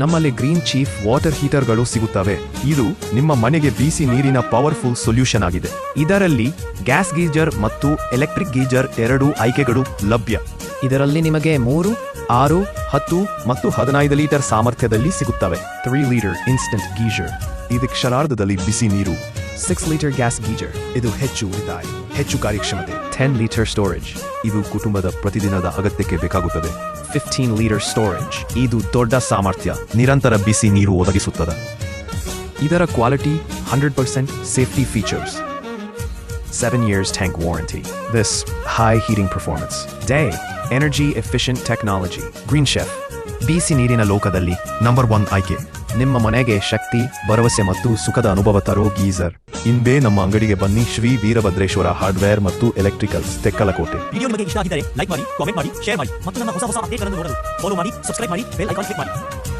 ನಮ್ಮಲ್ಲಿ green chief water ಹೀಟರ್ಗಳು ಸಿಗುತ್ತವೆ. ಇದು ನಿಮ್ಮ ಮನೆಗೆ ಬಿಸಿ ನೀರಿನ ಪವರ್ಫುಲ್ ಸೊಲ್ಯೂಷನ್ ಆಗಿದೆ. ಇದರಲ್ಲಿ ಗ್ಯಾಸ್ ಗೀಜರ್ ಮತ್ತು ಎಲೆಕ್ಟ್ರಿಕ್ ಗೀಜರ್ ಎರಡೂ ಆಯ್ಕೆಗಳು ಲಭ್ಯ. ಇದರಲ್ಲಿ ನಿಮಗೆ ಮೂರು, ಆರು, ಹತ್ತು ಮತ್ತು ಹದಿನೈದು ಲೀಟರ್ ಸಾಮರ್ಥ್ಯದಲ್ಲಿ ಸಿಗುತ್ತವೆ. Three litre instant geyser. ಇದು ಕ್ಷಣಾರ್ಧದಲ್ಲಿ ಬಿಸಿ ನೀರು. Six litre gas geyser. ಇದು ಹೆಚ್ಚು ಉಳಿತಾಯ, ಹೆಚ್ಚು ಕಾರ್ಯಕ್ಷಮತೆ. ಟೆನ್ ಲೀಟರ್ ಸ್ಟೋರೇಜ್ ಇದು ಕುಟುಂಬದ ಪ್ರತಿದಿನದ ಅಗತ್ಯಕ್ಕೆ ಬೇಕಾಗುತ್ತದೆ. ಫಿಫ್ಟೀನ್ ಲೀಟರ್ ಸ್ಟೋರೇಜ್ ಇದು ದೊಡ್ಡ ಸಾಮರ್ಥ್ಯ. ನಿರಂತರ ಬಿಸಿ ನೀರು ಒದಗಿಸುತ್ತದೆ. ಇದರ quality hundred percent safety features seven years tank warranty this high heating performance day energy efficient technology green chef ಬಿಸಿ ನೀರಿನ ಲೋಕದಲ್ಲಿ ನಂಬರ್ ಒನ್ ಆಯ್ಕೆ. ನಿಮ್ಮ ಮನೆಗೆ ಶಕ್ತಿ, ಭರವಸೆ ಮತ್ತು ಸುಖದ ಅನುಭವ ತರೋ ಗೀಸರ್. ಇಂದೇ ನಮ್ಮ ಅಂಗಡಿಗೆ ಬನ್ನಿ ಶ್ರೀ ವೀರಭದ್ರೇಶ್ವರ ಹಾರ್ಡ್ವೇರ್ ಮತ್ತು ಎಲೆಕ್ಟ್ರಿಕಲ್ಸ್, ತೆಕ್ಕಲಕೋಟೆ. ವಿಡಿಯೋ ನಿಮಗೆ ಇಷ್ಟ ಆಗಿದ್ದರೆ ಲೈಕ್ ಮಾಡಿ, ಕಾಮೆಂಟ್ ಮಾಡಿ, ಶೇರ್ ಮಾಡಿ ಮತ್ತು ನಮ್ಮ ಹೊಸ ಹೊಸ ಅಪ್ಡೇಟ್ಗಳನ್ನು ನೋಡಲು ಫಾಲೋ ಮಾಡಿ ಸಬ್ಸ್ಕ್ರೈಬ್ ಮಾಡಿ ಬೆಲ್ ಐಕಾನ್ ಕ್ಲಿಕ್ ಮಾಡಿ.